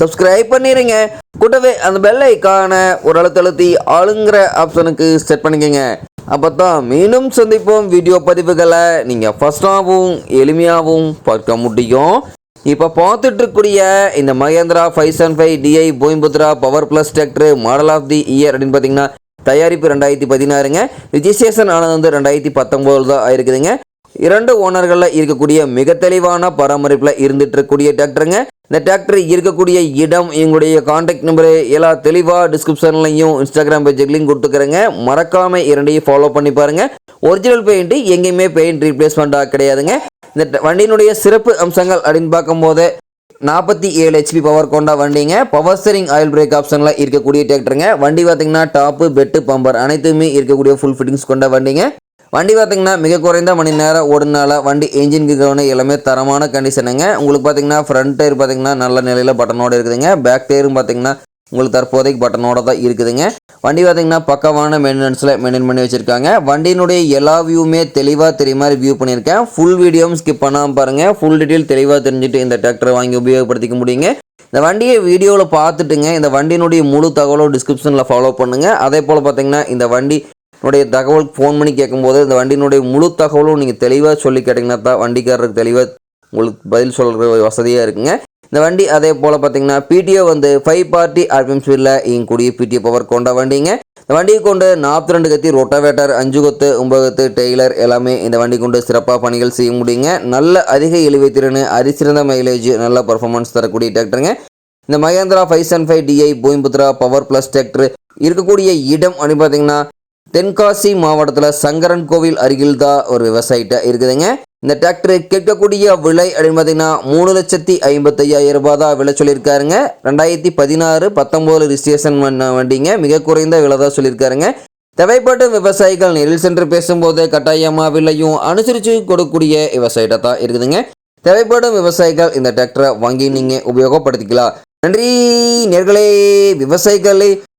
Subscribe பண்ணிடுங்க கூட்டவே அந்த bell ஐக்கானை ஒரு அழுத்தழுத்தி ஆளுங்கிற ஆப்ஷனுக்கு செட் பண்ணிக்கோங்க. அப்போ தான் மீண்டும் சந்திப்போம் வீடியோ பதிவுகளை. நீங்கள் ஃபஸ்ட்டாகவும் எளிமையாகவும் பார்க்க முடியும். இப்போ பார்த்துட்டு இருக்கக்கூடிய இந்த Mahindra five seven five DI Bhoomiputra power plus tractor model of the year அப்படின்னு பார்த்தீங்கன்னா தயாரிப்பு ரெண்டாயிரத்தி பதினாறுங்க. ரிஜிஸ்ட்ரேஷன் ஆனது வந்து ரெண்டாயிரத்தி பத்தொம்போது தான் ஆயிருக்குதுங்க. இரண்டு ஓனர்களில் இருக்கக்கூடிய மிக தெளிவான பராமரிப்பில் இருந்துட்டு இருக்கக்கூடிய டிராக்டருங்க இந்த டிராக்டர் இருக்கக்கூடிய இடம் எங்களுடைய காண்டாக்ட் நம்பரு எல்லாம் தெளிவாக டிஸ்கிரிப்ஷன்லையும் இன்ஸ்டாகிராம் பேஜுக்கு கொடுத்துக்கிறேங்க. மறக்காம இரண்டையும் ஃபாலோ பண்ணி பாருங்க. ஒரிஜினல் பெயிண்ட் எங்கேயுமே பெயிண்ட் ரீப்ளேஸ்மெண்ட்டாக கிடையாதுங்க. இந்த ட- வண்டியினுடைய சிறப்பு அம்சங்கள் அப்படின்னு பார்க்கும்போது நாற்பத்தி ஏழு ஹெச்பி பவர் கொண்ட வண்டிங்க. பவர் ஸ்டரிங் ஆயில் பிரேக் ஆப்ஷனில் இருக்கக்கூடிய டிராக்டருங்க வண்டி பார்த்தீங்கன்னா டாப்பு பெட்டு பம்பர் அனைத்துமே இருக்கக்கூடிய ஃபுல் ஃபிட்டிங்ஸ் கொண்ட வண்டிங்க. வண்டி பார்த்தீங்கன்னா மிக குறைந்த மணி நேரம் ஓடுனால வண்டி என்ஜின் கவனம் எல்லாமே தரமான கண்டிஷனுங்க உங்களுக்கு பார்த்தீங்கன்னா ஃப்ரண்ட் டயர் பார்த்திங்கன்னா நல்ல நிலையில் பட்டனோட இருக்குதுங்க. பேக் டயரும் பார்த்தீங்கன்னா உங்களுக்கு தற்போதைக்கு பட்டனோட தான் இருக்குதுங்க. வண்டி பார்த்தீங்கன்னா பக்கமான மெயின்டெனன்ஸில் மெயின்டைன் பண்ணி வச்சுருக்காங்க. வண்டியினுடைய எல்லா வியூவுமே தெளிவாக தெரிய மாதிரி வியூ பண்ணியிருக்கேன். ஃபுல் வீடியோவும் ஸ்கிப் பண்ணாமல் பாருங்கள் ஃபுல் டீட்டெயில் தெளிவாக தெரிஞ்சுட்டு இந்த டிராக்டரை வாங்கி உபயோகப்படுத்திக்க முடியுங்க. இந்த வண்டியை வீடியோவில் பார்த்துட்டுங்க. இந்த வண்டியினுடைய முழு தகவலும் டிஸ்கிரிப்ஷனில் ஃபாலோ பண்ணுங்கள் அதே போல் பார்த்திங்கன்னா இந்த வண்டி உடைய தகவல் ஃபோன் பண்ணி கேட்கும்போது இந்த வண்டியினுடைய முழு தகவலும் நீங்கள் தெளிவாக சொல்லி கேட்டிங்கன்னா தான் வண்டிக்காரருக்கு தெளிவாக உங்களுக்கு பதில் சொல்கிற வசதியாக இருக்குங்க. இந்த வண்டி அதே போல் பார்த்தீங்கன்னா பிடிஓ வந்து ஃபைவ் பார்ட்டி ஆர்பிஎம் ஸ்பீடில் இயங்கக்கூடிய பிடிஓ பவர் கொண்ட வண்டிங்க. இந்த வண்டியை கொண்டு நாற்பத்தி ரெண்டு கத்தி ரொட்டாவேட்டர் அஞ்சு கொத்து ஒன்பது கொத்து டெய்லர் எல்லாமே இந்த வண்டி கொண்டு சிறப்பாக பணிகள் செய்ய முடியுங்க. நல்ல அதிக இழுவை திறன் அரிசிறந்த மைலேஜ் நல்ல பர்ஃபார்மன்ஸ் தரக்கூடிய டிராக்டருங்க இந்த Mahindra five seven five DI Bhoomiputra power plus tractor இருக்கக்கூடிய இடம் அப்படின்னு பார்த்தீங்கன்னா தென்காசி மாவட்டத்தில் சங்கரன் கோவில் அருகில் தான் ஒரு விவசாயிட்ட இருக்குதுங்க. இந்த டிராக்டர் கேட்கக்கூடிய விலை அப்படின்னு பார்த்தீங்கன்னா மூணு லட்சத்தி ஐம்பத்தையாயிரம் ரூபாய் தான் விலை சொல்லியிருக்காருங்க. ரெண்டாயிரத்தி பதினாறு பத்தொம்போது ரிஜிஸ்ட்ரேஷன் பண்ண வண்டிங்க. மிக குறைந்த விலை தான் சொல்லியிருக்காருங்க. தேவைப்பட்ட விவசாயிகள் நேரில் சென்று பேசும்போது கட்டாயமாக விலையும் அனுசரித்து கொடுக்கக்கூடிய விவசாயிட்ட தான் இருக்குதுங்க. தேவைப்படும் விவசாயிகள் இந்த டிராக்டரை வாங்கி நீங்கள் உபயோகப்படுத்திக்கலாம். நன்றி நேர்களே. விவசாயிகளே